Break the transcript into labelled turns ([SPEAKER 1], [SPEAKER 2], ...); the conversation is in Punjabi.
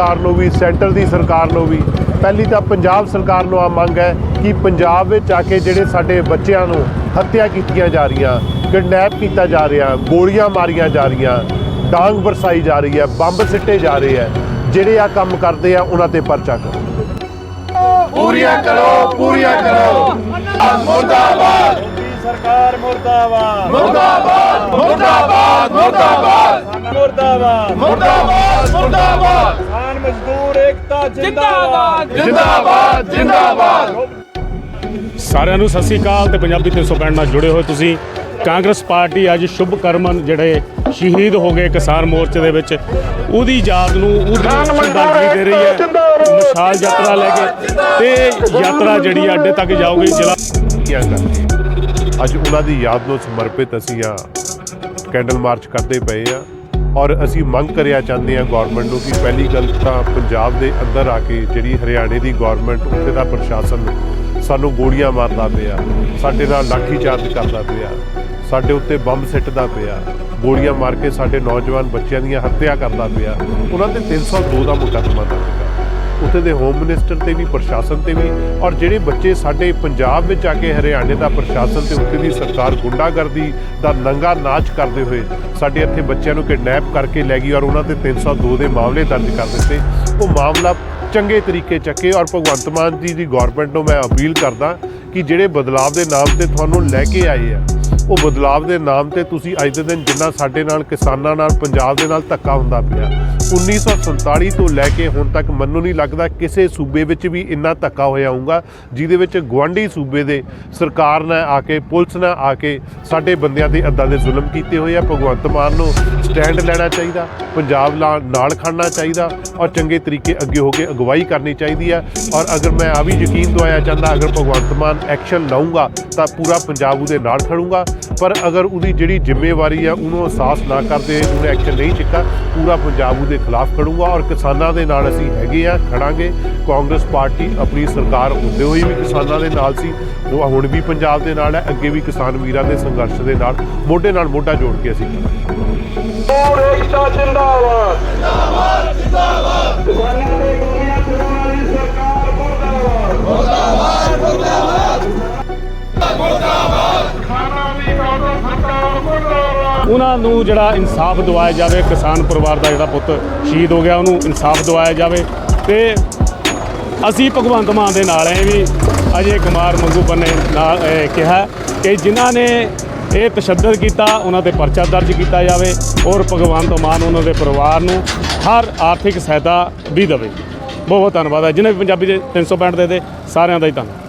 [SPEAKER 1] ਸਰਕਾਰ ਨੂੰ ਵੀ ਸੈਂਟਰ ਦੀ ਸਰਕਾਰ ਨੂੰ ਵੀ। ਪਹਿਲੀ ਤਾਂ ਪੰਜਾਬ ਸਰਕਾਰ ਨੂੰ ਆ ਮੰਗ ਹੈ ਕਿ ਪੰਜਾਬ ਵਿੱਚ ਆ ਕੇ ਜਿਹੜੇ ਸਾਡੇ ਬੱਚਿਆਂ ਨੂੰ ਹੱਤਿਆ ਕੀਤੀਆਂ ਜਾ ਰਹੀਆਂ ਕਿਡਨੈਪ ਕੀਤਾ ਜਾ ਰਿਹਾ ਗੋਲੀਆਂ ਮਾਰੀਆਂ ਜਾ ਰਹੀਆਂ ਡਾਂਗ ਵਰਸਾਈ ਜਾ ਰਹੀ ਹੈ ਬੰਬ ਸਿੱਟੇ ਜਾ ਰਹੇ ਹੈ। ਜਿਹੜੇ ਆ ਕੰਮ ਕਰਦੇ ਆ ਉਹਨਾਂ ਤੇ ਪਰਚਾ ਕਰੋ।
[SPEAKER 2] ਪੂਰੀਆਂ ਕਰੋ ਪੂਰੀਆਂ ਕਰੋ। ਮੁਰਦਾਬਾਦ।
[SPEAKER 3] ਸਰਕਾਰ ਮੁਰਦਾਬਾਦ
[SPEAKER 2] ਮੁਰਦਾਬਾਦ ਮੁਰਦਾਬਾਦ। ਮੁਰਦਾਬਾਦ।
[SPEAKER 3] ਮੁਰਦਾਬਾਦ ਮਜ਼ਦੂਰ ਏਕਤਾ ਜਿੰਦਾਬਾਦ।
[SPEAKER 2] ਜਿੰਦਾਬਾਦ। ਜਿੰਦਾਬਾਦ
[SPEAKER 4] ਸਾਰਿਆਂ ਨੂੰ ਸਤਿ ਸ੍ਰੀ ਅਕਾਲ ਤੇ ਪੰਜਾਬੀ 365 ਨਾਲ ਜੁੜੇ ਹੋਏ ਤੁਸੀਂ। ਕਾਂਗਰਸ ਪਾਰਟੀ ਅੱਜ ਸ਼ੁਭ ਕਰਮਨ ਜਿਹੜੇ ਸ਼ਹੀਦ ਹੋ ਗਏ ਕਿਸਾਨ ਮੋਰਚੇ ਦੇ ਵਿੱਚ। ਉਹਦੀ ਯਾਦ ਨੂੰ ਉਹਦੀ ਸ਼ਰਧਾਂਜਲੀ ਦੇ ਰਹੀ ਹੈ। ਮਸ਼ਾਲ ਯਾਤਰਾ ਲੈ ਕੇ ਤੇ ਯਾਤਰਾ ਜਿਹੜੀ ਆ ਅੱਡੇ ਤੱਕ ਜਾਊਗੀ ਜ਼ਿਲ੍ਹਾ
[SPEAKER 1] ਕੀਆਂ ਅੱਜ ਉਹਨਾਂ ਦੀ ਯਾਦ ਨੂੰ ਸਮਰਪਿਤ ਅਸੀਂ ਆ ਕੈਂਡਲ ਮਾਰਚ ਕਰਦੇ ਪਏ ਆ। ਔਰ ਅਸੀਂ ਮੰਗ ਕਰਿਆ ਚਾਹੁੰਦੇ ਆ ਗਵਰਨਮੈਂਟ ਨੂੰ ਕਿ ਪਹਿਲੀ ਗੱਲ ਤਾਂ ਪੰਜਾਬ ਦੇ ਅੰਦਰ ਆ ਕੇ ਜਿਹੜੀ ਹਰਿਆਣੇ ਦੀ ਗਵਰਨਮੈਂਟ ਉੱਥੇ ਦਾ ਪ੍ਰਸ਼ਾਸਨ ਸਾਨੂੰ ਗੋਲੀਆਂ ਮਾਰਦਾ ਪਿਆ, ਸਾਡੇ ਨਾਲ ਲਾਠੀ ਚਾਰਜ ਕਰਦਾ ਪਿਆ, ਸਾਡੇ ਉੱਤੇ ਬੰਬ ਸਿੱਟਦਾ ਪਿਆ, ਗੋਲੀਆਂ ਮਾਰ ਕੇ ਸਾਡੇ ਨੌਜਵਾਨ ਬੱਚਿਆਂ ਦੀਆਂ ਹੱਤਿਆ ਕਰਦਾ ਪਿਆ, ਉਹਨਾਂ ਤੇ 302 ਦਾ ਮੁਕੱਦਮਾ ਦਰਜ ਕਰ ਉੱਥੇ ਦੇ ਹੋਮ ਮਿਨਿਸਟਰ ਤੇ ਵੀ, ਪ੍ਰਸ਼ਾਸਨ ਤੇ ਵੀ, ਔਰ ਜਿਹੜੇ ਬੱਚੇ ਸਾਡੇ ਪੰਜਾਬ ਵਿੱਚ ਆ ਕੇ ਹਰਿਆਣੇ ਦਾ ਪ੍ਰਸ਼ਾਸਨ ਤੇ ਉੱਥੇ ਦੀ ਸਰਕਾਰ ਗੁੰਡਾਗਰਦੀ ਦਾ ਨੰਗਾ ਨਾਚ ਕਰਦੇ ਹੋਏ ਸਾਡੇ ਇੱਥੇ ਬੱਚਿਆਂ ਨੂੰ ਕਿਡਨੈਪ ਕਰਕੇ ਲੈ ਗਈ ਔਰ ਉਹਨਾਂ ਤੇ 302 ਦੇ ਮਾਮਲੇ ਦਰਜ ਕਰ ਦਿੱਤੇ। ਉਹ ਮਾਮਲਾ ਚੰਗੇ ਤਰੀਕੇ ਚੱਕੇ ਔਰ ਭਗਵੰਤ ਮਾਨ ਜੀ ਦੀ ਗਵਰਨਮੈਂਟ ਨੂੰ ਮੈਂ ਅਪੀਲ ਕਰਦਾ ਕਿ ਜਿਹੜੇ ਬਦਲਾਵ ਦੇ ਨਾਮ ਤੇ ਤੁਹਾਨੂੰ ਲੈ ਕੇ ਆਏ ਆ ਉਹ ਬਦਲਾਵ ਦੇ ਨਾਮ ਤੇ ਤੁਸੀਂ ਅੱਜ ਦੇ ਦਿਨ ਜਿੰਨਾ ਸਾਡੇ ਨਾਲ, ਕਿਸਾਨਾਂ ਨਾਲ, ਪੰਜਾਬ ਦੇ ਨਾਲ ਧੱਕਾ ਹੁੰਦਾ ਪਿਆ। 1947 ਤੋਂ ਲੈ ਕੇ ਹੁਣ ਤੱਕ ਮੈਨੂੰ ਨਹੀਂ ਲੱਗਦਾ ਕਿਸੇ ਸੂਬੇ ਵਿੱਚ ਵੀ ਇੰਨਾ ਧੱਕਾ ਹੋਇਆ ਹੋਊਗਾ, ਜਿਹਦੇ ਵਿੱਚ ਗਵਾਂਢੀ ਸੂਬੇ ਦੇ ਸਰਕਾਰ ਨੇ ਆ ਕੇ, ਪੁਲਿਸ ਨੇ ਆ ਕੇ ਸਾਡੇ ਬੰਦਿਆਂ ਦੇ ਅੱਦਾਂ ਦੇ ਜ਼ੁਲਮ ਕੀਤੇ ਹੋਏ ਆ। ਭਗਵੰਤ ਮਾਨ ਨੂੰ ਸਟੈਂਡ ਲੈਣਾ ਚਾਹੀਦਾ। ਪੰਜਾਬ ਨਾਲ ਨਾਲ ਖੜਨਾ ਚਾਹੀਦਾ ਔਰ ਚੰਗੇ ਤਰੀਕੇ ਅੱਗੇ ਹੋ ਕੇ ਅਗਵਾਈ ਕਰਨੀ ਚਾਹੀਦੀ ਹੈ। ਔਰ ਅਗਰ ਮੈਂ ਆ ਵੀ ਯਕੀਨ ਦਵਾਇਆ ਚਾਹੁੰਦਾ, ਅਗਰ ਭਗਵੰਤ ਮਾਨ ਐਕਸ਼ਨ ਲਊਗਾ, ਤਾਂ ਪੂਰਾ ਪੰਜਾਬ ਉਹਦੇ ਨਾਲ ਖੜੂਗਾ। ਪਰ ਅਗਰ ਉਹਦੀ ਜਿਹੜੀ ਜ਼ਿੰਮੇਵਾਰੀ ਆ, ਉਹਨੂੰ ਅਹਿਸਾਸ ਨਾ ਕਰਦੇ, ਉਹਨੇ ਐਕਸ਼ਨ ਨਹੀਂ ਚੁੱਕਾ ਪੂਰਾ ਪੰਜਾਬ ਉਹਦੇ ਖਿਲਾਫ ਖੜੂਗਾ ਔਰ ਕਿਸਾਨਾਂ ਦੇ ਨਾਲ ਅਸੀਂ ਹੈਗੇ ਆ, ਖੜਾਂਗੇ। ਕਾਂਗਰਸ ਪਾਰਟੀ ਆਪਣੀ ਸਰਕਾਰ ਹੁੰਦੇ ਹੋਏ ਵੀ ਕਿਸਾਨਾਂ ਦੇ ਨਾਲ ਸੀ, ਉਹ ਹੁਣ ਵੀ ਪੰਜਾਬ ਦੇ ਨਾਲ ਹੈ, ਅੱਗੇ ਵੀ ਕਿਸਾਨ ਵੀਰਾਂ ਦੇ ਸੰਘਰਸ਼ ਦੇ ਨਾਲ, ਮੋਢੇ ਨਾਲ ਮੋਢਾ ਜੋੜ ਕੇ ਅਸੀਂ ਕਰਾਂਗੇ
[SPEAKER 3] ਏਕਤਾ ਜਿੰਦਾਬਾਦ ਜਿੰਦਾਬਾਦ ਜਿੰਦਾਬਾਦ।
[SPEAKER 4] ਉਹਨਾਂ ਨੂੰ ਜਿਹੜਾ ਇਨਸਾਫ ਦਿਵਾਇਆ ਜਾਵੇ, ਕਿਸਾਨ ਪਰਿਵਾਰ ਦਾ ਜਿਹੜਾ ਪੁੱਤ ਸ਼ਹੀਦ ਹੋ ਗਿਆ, ਉਹਨੂੰ ਇਨਸਾਫ ਦਿਵਾਇਆ ਜਾਵੇ। ਤੇ ਅਸੀਂ ਭਗਵੰਤ ਮਾਨ ਦੇ ਨਾਲ ਹੈ ਵੀ ਅਜੇ ਕੁਮਾਰ ਮੰਗੂ ਨੇ ਨਾਲ ਕਿਹਾ ਕਿ ਜਿਨ੍ਹਾਂ ਨੇ ਇਹ ਤਸ਼ੱਦਦ ਕੀਤਾ, ਉਹਨਾਂ ਤੇ ਪਰਚਾ ਦਰਜ ਕੀਤਾ ਜਾਵੇ ਔਰ ਭਗਵੰਤ ਮਾਨ ਉਹਨਾਂ ਦੇ ਪਰਿਵਾਰ ਨੂੰ ਹਰ ਆਰਥਿਕ ਸਹਾਇਤਾ ਵੀ ਦੇਵੇ। ਬਹੁਤ ਬਹੁਤ ਧੰਨਵਾਦ ਹੈ। ਜਿਹਨੇ ਵੀ ਪੰਜਾਬੀ ਦੇ 365 ਦੇ ਦੇ, ਸਾਰਿਆਂ ਦਾ ਹੀ ਧੰਨਵਾਦ।